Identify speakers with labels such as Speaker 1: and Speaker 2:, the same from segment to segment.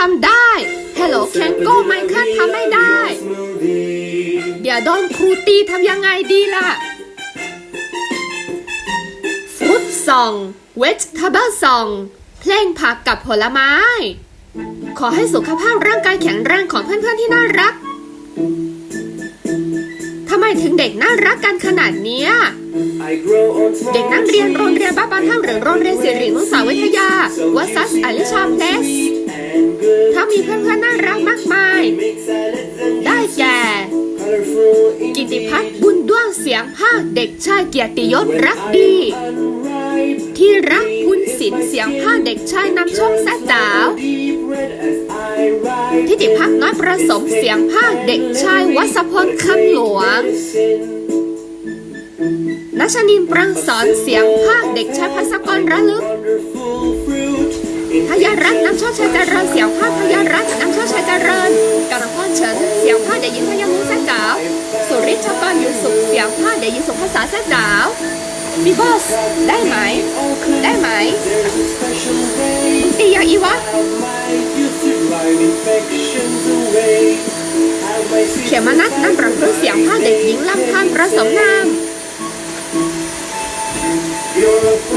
Speaker 1: ทำได้ Hello Kango ไมเคิลทำไม่ได้ เดี๋ยวโดนครูตีทำยังไงดีล่ะ Fruit Song Vegetable Song เพลงผักกับผลไม้ ขอให้สุขภาพร่างกายแข็งแรงของเพื่อนๆที่น่ารักทำไมถึงเด็กน่ารักกันขนาดเนี้ยเด็กนักเรียนโรงเรียนบ้านปานท่ามหรือโรงเรียนสิรินุสาวิทยาวัดซัสอลิชาเพลส ถ้ามีเพื่อนๆน่ารักมากมาย ได้แก่ กิติพัฒน์บุญด้วงเสียงภาคเด็กชายเกียรติยศรักดี ที่รักคุณศิลป์เสียงภาคเด็กชายนำโชคแซ่ดาวทิติพัฒน์น้อยประสมเสียงภาคเด็กชายวัสพลคำหลวงนัชนินปรังสอนเสียงภาคเด็กชายพัสกรระลึก พยารัตน์นำโชคชัยเจริญเสียงภาพยารัตน์นำโชคชัยเจริญกำลังพ่อเฉินเสียงภาเด็กหญิงพยามุ้งแซ่จ๋าวสุริชกรอยู่สุขเสียงภาเด็กหญิงสุภาษาแซ่จ๋าวบีบอสได้ไหม ได้ไหมมึงตีอย่าอีวะเขมานัทนำประพฤติเสียงภาเด็กหญิงลำพันประสมนาม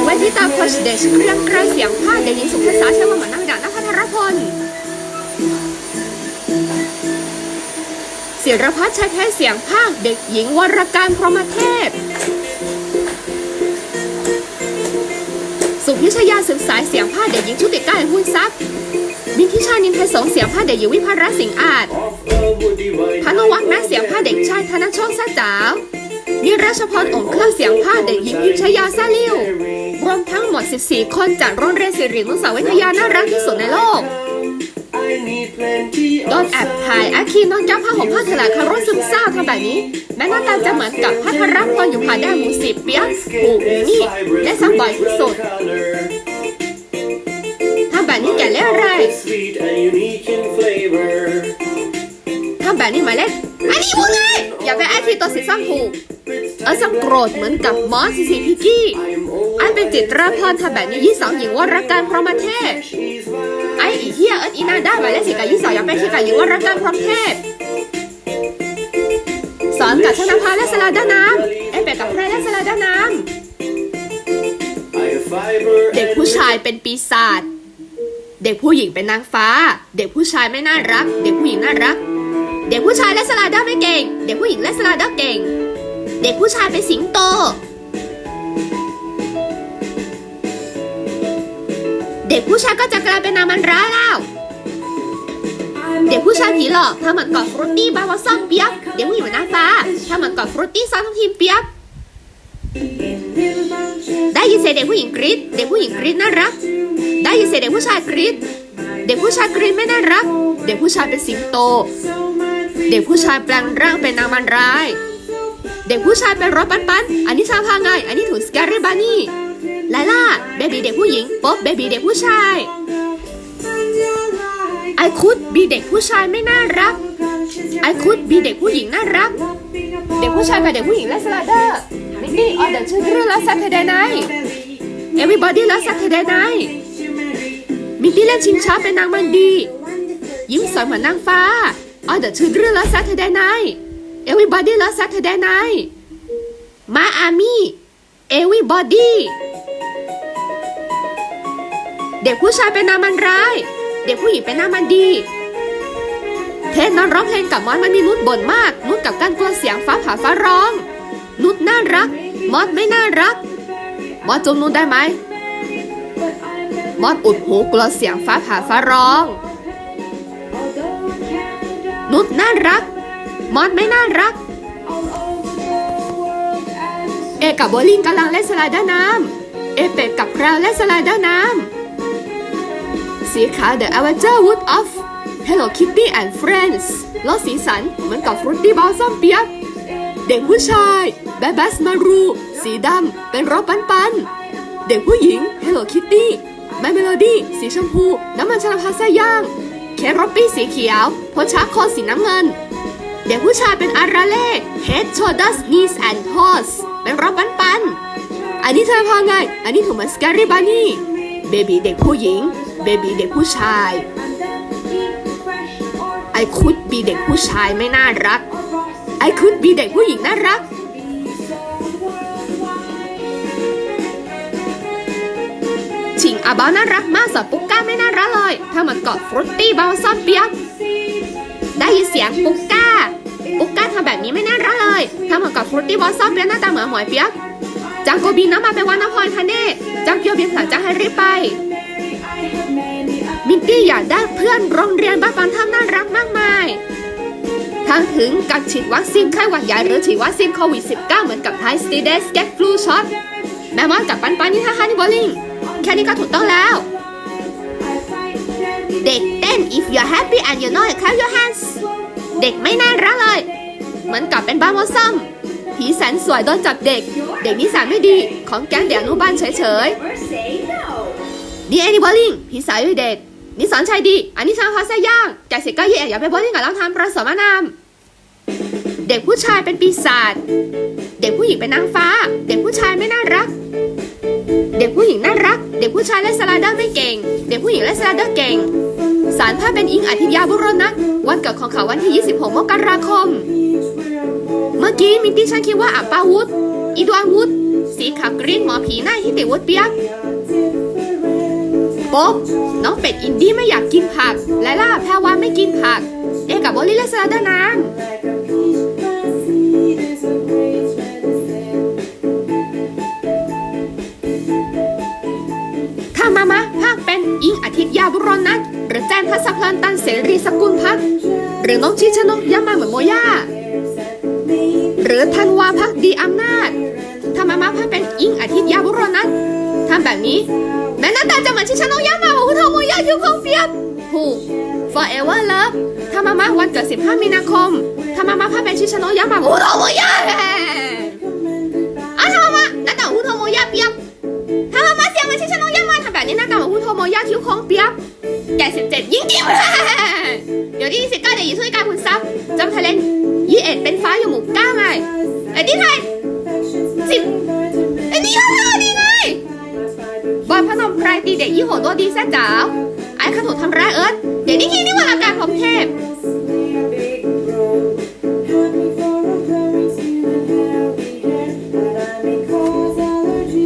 Speaker 1: เวทิตาโคชเดชเครื่องไกรเสียงภาเด็กหญิงสุภาษาเชวามันนังดานพัทรพลศิรพัฒน์ชัยแท้เสียงภาคเด็กหญิงวรการพรหมเทพ สุพิชยาศึกษายเสียงภาคเด็กหญิงชุติการหุ้นทรัพย์มินทิชานินไทยสงเสียงภาคเด็กหญิงวิภารัสิงห์อาจพานุวัฒน์แม่เสียงผ้าเด็กชายธนโชคซาจ๋าว นิราชพรองค์เครื่องเสียงผ้าเด็กหญิงพิมชยาซาลิวรวมทั้งหมด 14 คนจากโรงเรียนสิริมุสาวิทยาน่ารักที่สุดในโลกโดนแอบถ่ายอาคีนอนยับผ้าห่มผ้าถลาคารถซึมเศร้าทำแบบนี้ แม้หน้าตาจะเหมือนกับพัทรพรอนอยู่ผ่าแดงหมูสิบเปียกผูนี่และซ้ำบ่อยที่สุดทำแบบนี้แก่เล่อะไรทำแบบนี้หมายเลขอันนี้มึงไงอย่าไปไอ้ที่ตัวสีส้มผูก เออสังโกรธเหมือนกับมอสซีซีพิกกี้ไอ้เป็นจิตราพรทำแบบนี้ยี่สองหญิงวรการพรหมเทพไอ้อีเฮียเอิร์ธอีนาได้หมายเลขสี่กับยี่สองอย่าไปที่กับหญิงวรการพรหมเทพสอนกับชนภาและสลาด้าน้ำไอ้เป็ดกับแพรและสลาด้าน้ำเด็กผู้ชายเป็นปีศาจเด็กผู้หญิงเป็นนางฟ้า เด็กผู้ชายไม่น่ารัก เด็กผู้หญิงน่ารัก เด็กผู้ชายและสลาด้าไม่เก่ง เด็กผู้หญิงและสลาด้าเก่ง เด็กผู้ชายเป็นสิงโต เด็กผู้ชายก็จะกลายเป็นนางมันร้ายแล้ว เด็กผู้ชายผีหลอกถ้าเหมือนกอดฟรุตตี้บาวาซ่อมเปียบเด็กผู้หญิงเป็นนาฟ้าถ้าเหมือนกอดฟรุตตี้ซอสทั้งทีมเปียบได้ยินเสียงเด็กผู้หญิงกรี๊ด เด็กผู้หญิงกรี๊ดน่ารัก ได้ยินเสียงเด็กผู้ชายกรี๊ด เด็กผู้ชายกรี๊ดไม่น่ารัก เด็กผู้ชายเป็นสิงโต เด็กผู้ชายแปลงร่างเป็นนางมันร้าย เด็กผู้ชายเป็นรถปันปันอันนี้ชาพาไงอันนี้ถุงสแกรี่บานี่ลาล่าเบบีเด็กผู้หญิงป๊อบเบบีเด็กผู้ชายไอคุดบีเด็กผู้ชายไม่น่ารักไอคุดบีเด็กผู้หญิงน่ารัก เด็กผู้ชายกับเด็กผู้หญิงและสไลเดอร์มินนี่ออเดอร์ชื่อเรื่องแล้ว Saturday night Everybody แล้ว Saturday night มินนี่เล่นชิงช้าเป็นนางมันดี ยิ้มสวยเหมือนนางฟ้าออเดอร์ชื่อเรื่องแล้ว Saturday night Everybody แล้ว Saturday night มาอามี่ Everybody เด็กผู้ชายเป็นนางมันร้าย เด็กผู้หญิงเป็นนางมันดี เทนนอนร้องเพลงกับมอสมันมีนุชบ่นมาก นุชกับการกลัวเสียงฟ้าผ่าฟ้าร้อง นุชน่ารัก มอสไม่น่ารัก มอสจมนุชได้ไหม มอสอุดหูกลัวเสียงฟ้าผ่าฟ้าร้อง นุชน่ารัก มอสไม่น่ารัก เอกับโบลิ่งกำลังเล่นสไลเดอร์น้ำเอเป็ดกับแพรวเล่นสไลเดอร์น้ำสีขาว The Avenger Wood of Hello Kitty and Friends รสสีสันเหมือนกับฟรุตตี้บอลซอมเปียบเด็กผู้ชายแบ b บสมารู สีดำเป็นรถปันปัน เด็กผู้หญิง Hello Kitty แม Melody สีชมพู น้ำมันชาลพาแซย่าง เครอปปี้สีเขียวโพชาโคอสีน้ำเงิน เด็กผู้ชายเป็นอาราเล่ Head Shoulders Knees and Toes เป็นรถปันปัน อันนี้เธอพาไง อันนี้ถูกมือนสแกรี่บานี่เบบีเด็กผู้หญิง เบบีเด็กผู้ชาย I could be เด็กผู้ชายไม่น่ารัก I could be เด็กผู้หญิงน่ารักชิงอาบาน่ารักมากสับปุ๊กก้าไม่น่ารักเลย ถ้ามันกอดฟรุตตี้บาซ่อมเปียกได้ยินเสียงปุ๊กก้าปุ๊กก้า ทำแบบนี้ไม่น่ารักเลยถ้ามันกอดฟรุตตี้บอซ่อมเปียกหน้าตาเหมือนหมวยเปียกจังโกบินน้ำมาเป็นวันนพรคะเน่จังเกียวบินผลังจังให้รีบไปมินตี้อยากได้เพื่อนโรงเรียนบ้านปันท่าน่ารักมากมายทั้งถึงการฉีดวัคซีนไข้หวัดใหญ่หรือฉีดวัคซีนโควิด -19 เหมือนกับไทสตีเดสแกฟลูช็อตแม่มอนกับปันปันนี่ท่าฮันนี่บอลลิงแค่นี้ก็ถูกต้องแล้ว เด็กเต้น if you're happy and you know it clap your hands เด็กไม่น่ารักเลย มือนกับเป็นบ้านวอซัมผีแสนสวยโดนจับเด็ก เด็กนิสัยไม่ดีของแก๊งเด็กอนุบาลเฉยๆนี่แอนนี่บอลลิงผีสาวยเด็กนี่สอนชัยดีอันนี้ช่างพอสย่างแกเสร็จก็เย่อย่าไปบอลลิงกับเราทำประสมนามเด็กผู้ชายเป็นปีศาจเด็กผู้หญิงเป็นนางฟ้า เด็กผู้ชายไม่น่ารัก เด็กผู้หญิงน่ารัก เด็กผู้ชายเล่นสไลเดอร์ไม่เก่ง เด็กผู้หญิงเล่นสไลเดอร์เก่งสารภาพเป็นอิงอาทิยาบุรนัทวันเกิดของเขาวันที่ 26 มกราคม เมื่อกี้มินตี้ฉันคิดว่าอัปปาวุธอีดวานวุธสีขาวกรีนหมอผีหน้าฮิติวุฒเปียกป๊อบน้องเป็ดอินดี้ไม่อยากกินผัก และล่าแพรวาไม่กินผัก เอกับโบลี่และสลัดเดอร์น้ำถ้ามามะภาคเป็นอิงอาทิตยาบุรนัทหรือแจนพัสพลันตันเสรีสกุลพัฒหรือน้องชิชนกยามาเหมือนโมย่า หรือท่านว่าพักดีอำนาจถ้ามามะพักเป็นอิงอาทิตย์ยาบุรนัททำแบบนี้แม่หน้าตาจะเหมือนชิชาโนยามาของคุณโทโมยะยูคงเปียบถูก forever love ถ้ามามะวันเกิด 15 มีนาคมถ้ามามะพักเป็นชิชาโนยามาของคุณโทโมยะ ไอ้ที่ไทยสิบไอ้นี่ห้าดีไงบอยพนมไพรตีเด็กยี่ห้อตัวดีแซ่จ๋าวไอ้ขนุนทำร้ายเอิร์ธเด็กนี่คิดนี่ว่าอาการผมเทพ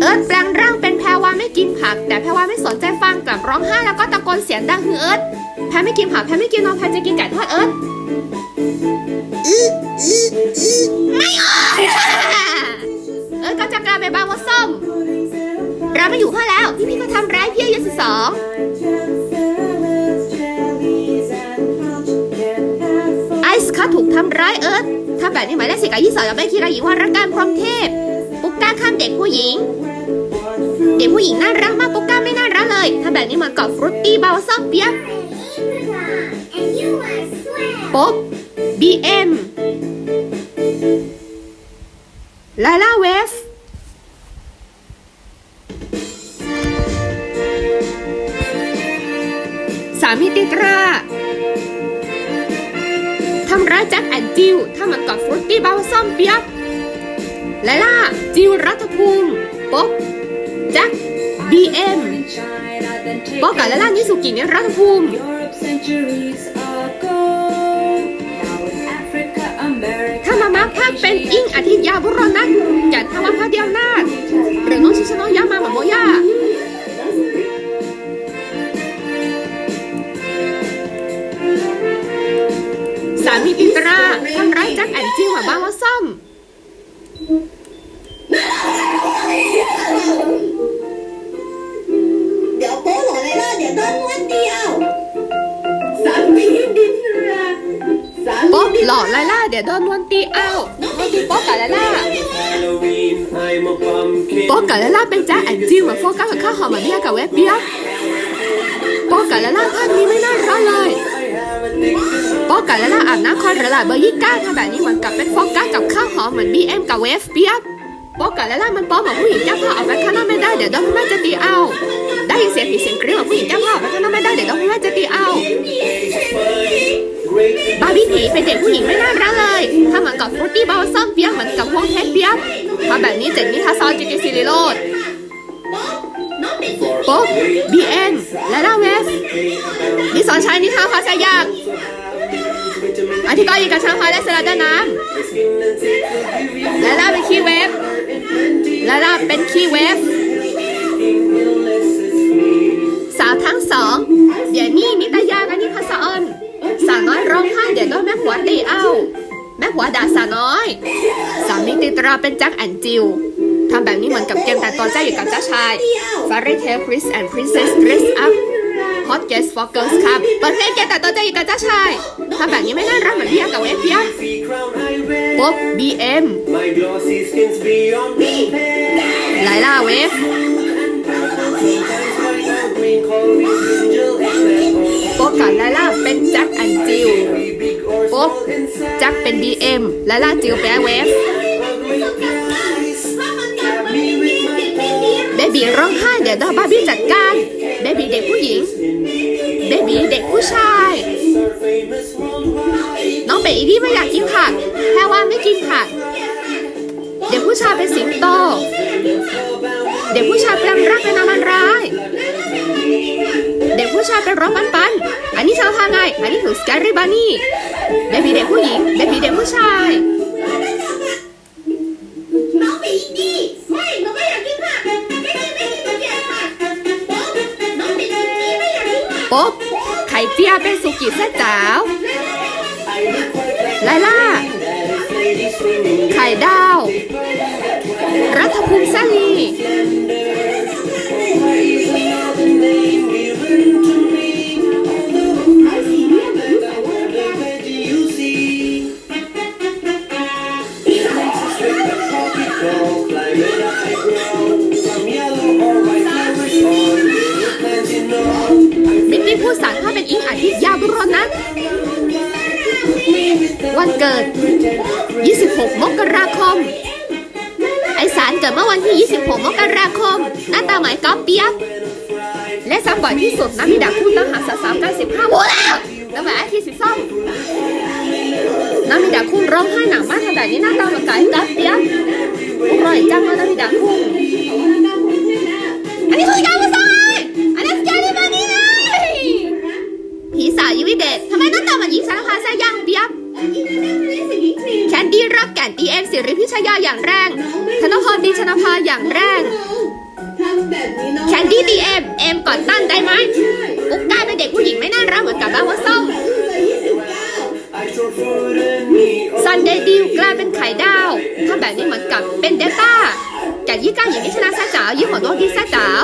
Speaker 1: เอิร์ธแปลงร่างเป็นแพรวาไม่กินผัก แต่แพรวาไม่สนใจฟังกลับร้องไห้แล้วก็ตะโกนเสียงดังคือเอิร์ธแพรไม่กินผักแพรไม่กินนมแพรจะกินไก่ทอดเอิร์ธ ไม่อยู่ข้าแล้วพี่พี่ก็ทำร้ายพี่อายุสิบสองไอซ์ค่ะถูกทำร้ายเอิร์ธถ้าแบบนี้หมายเลขสิบกับยี่สิบสองจะไม่คิดเราหญิงว่ารักการพรหมเทพ ปุ๊กก้าข้ามเด็กผู้หญิง เด็กผู้หญิงน่ารักมากปุ๊กก้าไม่น่ารักเลยถ้าแบบนี้เหมันกับฟรุตตี้เบาวซอกเปียบ
Speaker 2: And you are swag.
Speaker 1: ปุ๊บ BM ลาล่าเวฟามีติตราทำร้ายแจ็คแอนจิวถ้ามันกอดฟรุตตี้บาวซ่อมเปียบไละล่าจิวรัฐภูมิป๊อบแจ็ค BM ป๊อบกับไละล่านิสุกิเนี่ยรัฐภูมิถ้ามามาภาคเป็นอิงอาทิตยาบุรนัทแก่ทวาพาเดียวนาถหรือน้องชิชโนยามาหมาโมยา อินตราทำร้ายแจ็คแอนจิวหัวบ้านว่าซ่อม
Speaker 2: เดี๋ยวโป๊หล่อเลยล่ะเดี๋ยวโดนม้วนเดียว
Speaker 1: ป๊อบหล่อไลล่าเดี๋ยวโดนนวลตีเอามาดูป๊อบกับไลล่า
Speaker 3: Halloween, I'm a pumpkin.
Speaker 1: ป๊อบกับไลล่าเป็นแจ็คแอนจิวเหมือนโฟกัสกับข้าวหอมเหมือนเนี่ยกับเวบเปียกป๊อบกับไลล่าภาคนี้ไม่น่ารักเลย ป๊อกกับและล่าอาบน้ำคอนระลาเบอร์ยี่ก้าทำแบบนี้เหมือนกับเป็นฟอกก้ากับข้าวหอมเหมือนบีเอ็มกับเวฟเปียบป๊อกกับและล่ามันป๊อกเหมือนผู้หญิงแก้ผ้าออกไปข้างนอกไม่ได้เดี๋ยวโดนพ่อแม่จะตีเอา ได้ยินเสียงผีเสียงกรี๊ดเหมือนผู้หญิงแก้ผ้าออกไปข้างนอกไม่ได้เดี๋ยวโดนพ่อแม่จะตีเอาบาร์บี้ผีเป็นเด็กผู้หญิงไม่น่ารักเลยถ้าเหมือนกับฟรุตตี้บาวซ่อมเปียกเหมือนกับพวงเทปเปียกมาแบบนี้เจ็ดมิทาซอลจิกิซิลิโรด ป๊อกบีเอ็นและล่าเวฟ
Speaker 3: cake,
Speaker 1: นิสอนชายนิทาภาษายาก
Speaker 3: vitamin
Speaker 1: อธิกรณ์อยู่กับชาพาและสลัดด้านน้ำและล่าเป็นคีย์เวฟและล่าเป็นคีย์เวฟสาวทั้งสองเดี๋ยวนี่นิตยากันนี่พัสออนสาวน้อยร้องไห้เดี๋ยวโดนแม่ผัวตีเอาแม่ผัวด่าสาวน้อย สามีตีตราเป็นแจ็คแอนจิล ทำแบบนี้เหมือนกับเกมแต่งตัวเจ้าหญิงกับเจ้าชาย Fairy Tale Prince and Princess Dress Up Hot Guest for Girls ครับเปิดเพลงเกมแต่งตัวเจ้าหญิงกับเจ้าชายทำแบบนี้ไม่น่ารักเหมือนพี่กับเอฟพี่ปุ๊บ BM ไลล่าเวฟ
Speaker 3: โป๊
Speaker 1: กกับไลล่าเป็นแจ็คแอนจิล
Speaker 3: โป๊ก
Speaker 1: แจ็คเป็น BM ไลล่าจิลเป็นเวฟ บีร้องไห้เดี๋ยวโดนบาร์บี้จัดการเบบีเด็กผู้หญิงเบบีเด็กผู้ชาย น้องเป็ดอีนี่ไม่อยากกินผักแค่ว่าไม่กินผักเด็กผู้ชายเป็นสิงโต เด็กผู้ชายแปลงร่างเป็นนางมันร้าย เด็กผู้ชายเป็นรถปันปัน อันนี้ชาวทางไง อันนี้ถึงสแกรี่บานี่เบบีเด็กผู้หญิงเบบีเด็กผู้ชาย
Speaker 2: เจี
Speaker 1: ยเป็นสุกิเส้นจ๋าวไลล่า ไข่ดาว รัฐภูมิซาลี ดี้รักแก่นดีเอ็มสิริพิชยาอย่างแรง ธนพรดีชนภาอย่างแรง
Speaker 2: แค
Speaker 1: นดี้ดีเอ็มเอ็มก่อนตั้นได้ไหมอุ๊กกลาเป็นเด็กผู้หญิงไม่น่ารักเหมือนกับบาวาส้ม
Speaker 3: I throw food and me
Speaker 1: ซันเดย์ดิวกลายเป็นไข่ดาว ถ้าแบบนี้เหมือนกับเป็นเดต้า แก่ยี่ก้าหญิงที่ชนะซาจ๋ายี่หัวโนดีซาจ๋า
Speaker 3: ว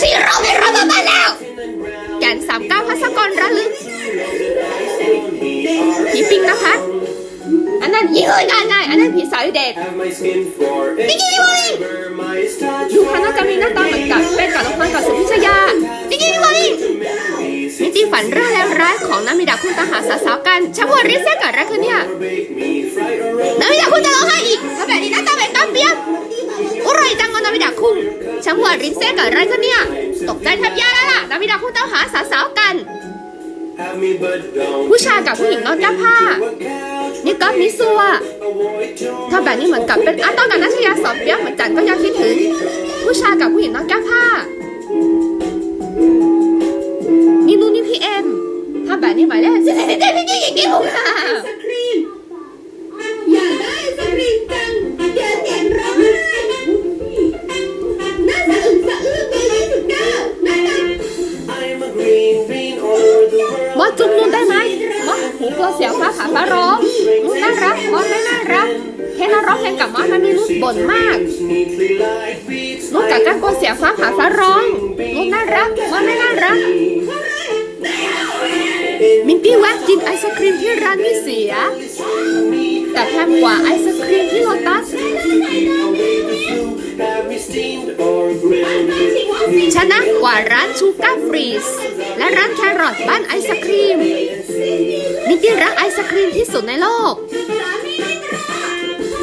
Speaker 1: ชีโร่ไม่รอมาแล้วแก่นสามเก้าพัสกรระลึกผีปิงนภัสอันนั้นยี่ห้อง่ายง่ายอันนั้นผีสาวเด็ก
Speaker 3: Have my skin for ever my starch
Speaker 1: ดูคณะจะมีหน้าตาเหมือนกับเป็นกับละครกับสุพิชยาดิกิวอล
Speaker 3: ลี่
Speaker 1: นิติฝันเรื่องแล้วร้ายของนามิดาคุณตาหาสาวๆกันชักว่าริเซ่เกิดอะไรขึ้นเนี่ย
Speaker 3: bake me fried or roll
Speaker 1: นามิดาคุณจะร้องไห้อีกถ้าแบบนี้หน้าตาเป็น เปี้ยกอุไรจังก็นามิดาคุณชักว่าริเซ่เกิดอะไรขึ้นเนี่ย ตกใจแทบแย่แล้วล่ะนามิดาคุณต้องหาสาวๆกัน ผู้ชายกับผู้หญิงนอนกับผ้า นี่ก็มิซัวถ้าแบบนี้เหมือนกับเป็นอาต้องกับนัชยาสอบเปี้ยกเหมือนจันก็ยังคิดถึง ผู้ชายกับผู้หญิงนอนกับผ้านี่นู่นนี่พี่เอ็มถ้าแบบนี้หมายเลขสิบสี่เด็กพี่หญิงนี่ผมค่ะ
Speaker 2: น
Speaker 1: มาก
Speaker 3: neatly like beads
Speaker 1: นุ่นกับการกเสียวฟ้าผ่าฟ้าร้องนุ่นน่ารักมอไม่น่ารัก มินตี้แวะกินไอศครีมที่ร้านไม่เสีย แต่แพงกว่าไอศครีมที่โลตัสชนะกว่าร้านชูการ์ฟรีสและร้านแครอทบ้านไอศครีมมินตี้รักไอศครีมที่สุดในโลก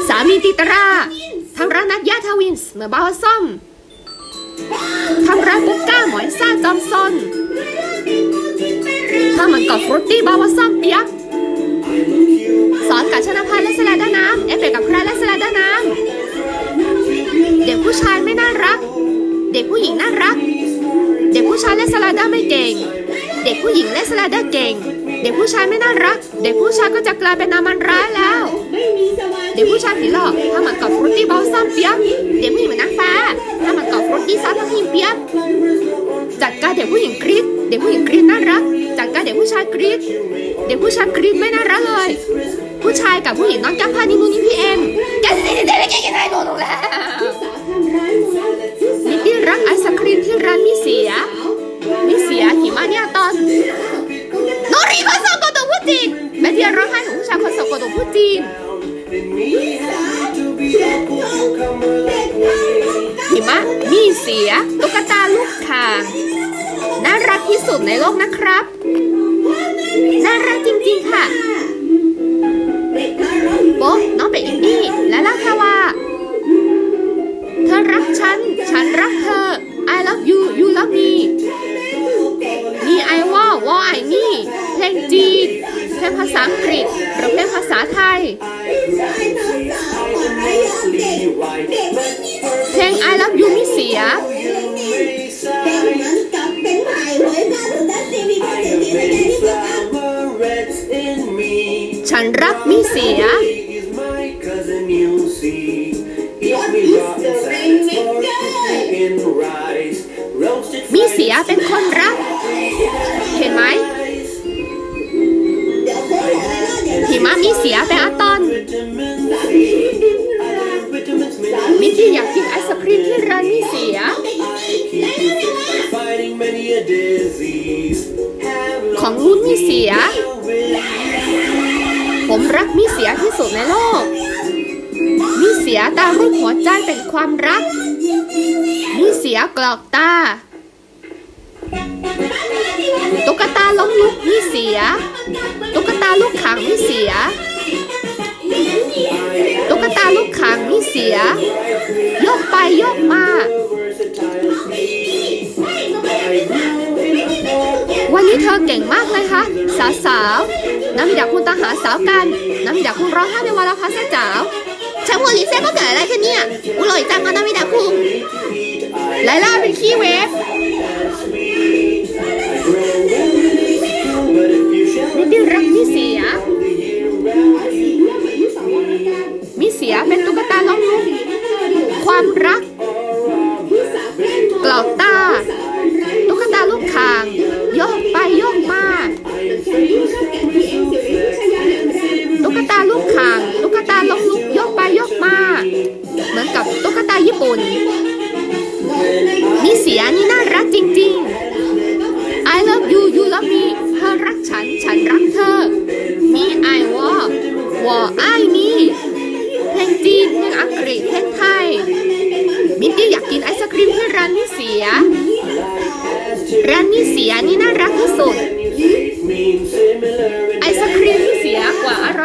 Speaker 1: สามีติตรา ทางร้านนัดยาทาวินส์เมื่อบาวซ่อมทางร้านบุกก้าหมอยซ่าจอมซนถ้าเหมือนกับฟรุตตี้บาวซ่อมเปียกสอนกับชนะพันธ์และสลาด้าน้ำเอฟเฟกกับใครและสลาด้าน้ำเด็กผู้ชายไม่น่ารัก เด็กผู้หญิงน่ารัก เด็กผู้ชายและสลาด้าไม่เก่ง เด็กผู้หญิงและสลาด้าเก่ง เด็กผู้ชายไม่น่ารัก เด็กผู้ชายก็จะกลายเป็นนามันร้ายแล้ว เด็กผู้ชายผีหลอกถ้ามันกับฟรุตตี้บอลซัมเปียบเด็กผู้หญิงเหมือนนางฟ้าถ้ามันกับฟรุตตี้ซอสทับทิมเปียบจัดการเด็กผู้หญิงกรี๊ดเด็กผู้หญิงกรี๊ดน่ารัก จัดการเด็กผู้ชายกรี๊ดเด็กผู้ชายกรี๊ดไม่น่ารักเลย ผู้ชายกับผู้หญิงนอนกับผ้านี่มูนี่พี่เอ็มแกจะได้ได้แกจะได้โดนลงแล้ว
Speaker 2: สาวทำร้ายหมด
Speaker 1: นิตตี้รักไอศครีมที่ร้านมิเสีย มิเสียหิมะเนี่ยตอนโนริคนสองกระดูกผู้จีนแม่ที่ร้องไห้ของผู้ชายคนสองกระดูกผู้จีนหิมะมีเสียตุ๊กตาลูกข่างน่ารักที่สุดในโลกนะครับ น่ารักจริงๆค่ะโป๊ะน้องเป็ดอินดี้และลาคาวาเธอรักฉัน ฉันรักเธอ I love you you love me มี ว่าไอนี่ เพลงจีนเพลงภาษาอังกฤษหรือเพลงภาษาไทย เพลง I love you มีเสียฉันรักมีเสียมีเสียเป็นคนรัก เห็นไหม
Speaker 2: เดี๋ยวโค้ชบอกเลยว่าเดี๋ยว
Speaker 1: หิมะมีเสียเป็นอะตอม
Speaker 3: vitamins C. Vitamins
Speaker 1: มิกกี้อยากกินไอศครีมที่ร้านมีเสีย ของวุ้นมีเสีย ผมรักมีเสียที่สุดในโลก มีเสียตารูปหัวใจเป็นความรัก มีเสียกรอกตา ล้มลุกมีเสีย ตุ๊กตาลูกขังมีเสีย ตุ๊กตาลูกขังมีเสีย ยกไปยกมา วันนี้เธอเก่งมากเลยค่ะสาวสาวน้ำมีดาคุณตาหาสาวกัน น้ำมีดาคุณร้องไห้ในวันละพันเสจ๋าวฉันหัวลิเซ่ก็เกิดอะไรขึ้นเนี่ย อุลอยจังอะน้ำมีดาคุณไลล่าเป็นขี้เวฟ รักมิเสีย มิเสียเป็นตุ๊กตาล้มลุก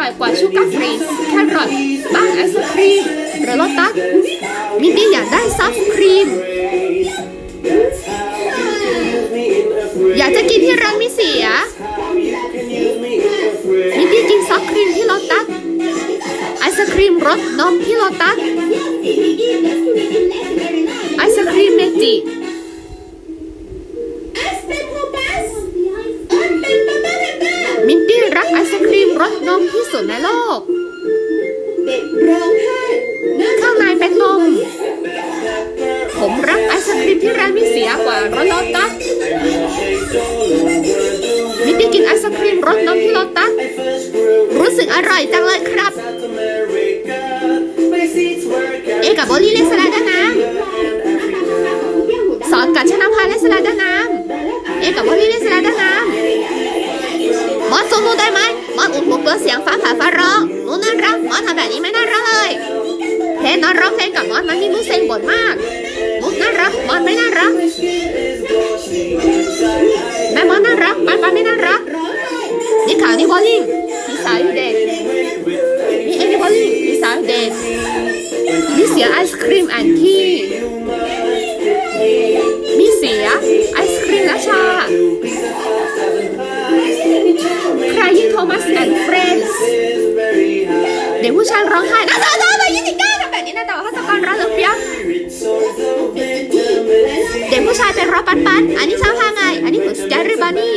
Speaker 1: ร่อยกว่าชูการ์ฟรีสแครอทบ้างไอศครีมหรือโลตัสมิตตี้อยากได้ซอฟต์ครีม อยากจะกินที่ร้านมิเสียมิตตี้กินซอฟต์ครีมที่โลตัสไอศครีมรสนมที่โลตัสไอศครีมเมจิมินตี้รักไอศครีมรสนมที่ สุดในโลก
Speaker 2: เด็กร้องไห้
Speaker 1: ข้างในเป็นนมผมรักไอศครีมที่ร้านมิเสียกว่ารสโลตัสมินตี้กินไอศครีมรสนมที่โลตัสรู้สึกอร่อยจังเลยครับ เอกับโบลี่เล่นสไลเดอร์น้ำสอนกับชนะพายเล่นสไลเดอร์น้ำเอกับโบลี่เล่นสไลเดอร์น้ำมอสซูนูได้ไหม มอสอุดหูเปิดเสียงฟ้าผ่าฟ้าร้องหนูน่ารักมอสทำแบบนี้ไม่น่ารักเลยเพนนอนร้องเพลงกับมอสมันมีมุกเซ็งบ่นมากมุกน่ารักมอสไม่น่ารักแม่มอสน่ารักปันปันไม่น่ารักนี่ข่าวนี่บอลลิงพี่สาวอยู่เด็กนี่เอ็นนี่บอลลิงพี่สาวเด็กมีเสียไอศครีมแอนที่มีเสียไอศครีมและชา ใครยิ่งโทมัสแอนด์เฟรนส์เด็กผู้ชายร้องไห้นะนะนะนะยี่สิบเก้าทำแบบนี้นะแต่ว่าพัสกรร้องเลือเปียกเด็กผู้ชายเป็นรอปันปันอันนี้ช้างพาไง อันนี้คือสแกรี่บานี่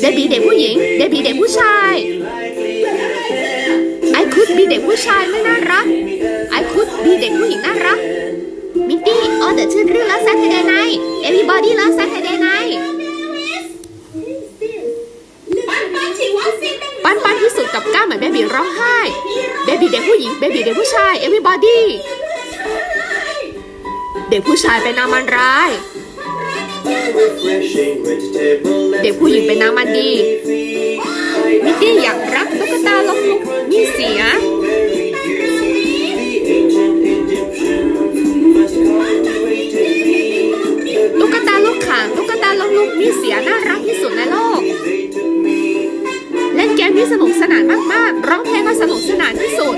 Speaker 1: เดบีเด็กผู้หญิงเบบีเด็กผู้ชายไอคุดบีเด็กผู้ชายไม่น่ารักไอคุดบีเด็กผู้หญิงน่ารักมิตตี้ all the children love Saturday night everybody love Saturday night บีร้องไห้ เบบี้เด็กผู้หญิง เบบี้เด็กผู้ชายเอเมบอดี้เด็กผู้ชายเป็นนางมันร้าย เด็กผู้หญิงเป็นนางมันดี มิตี้อยากรักตุ๊กตาลงลุกมีเสีย
Speaker 3: ตุ๊
Speaker 1: กตาลูกขางตุ๊กตาลงลุกมีเสียน่ารักที่สุดในโลก ที่สนุกสนานมากๆ ร้องเพลงก็สนุกสนานที่สุด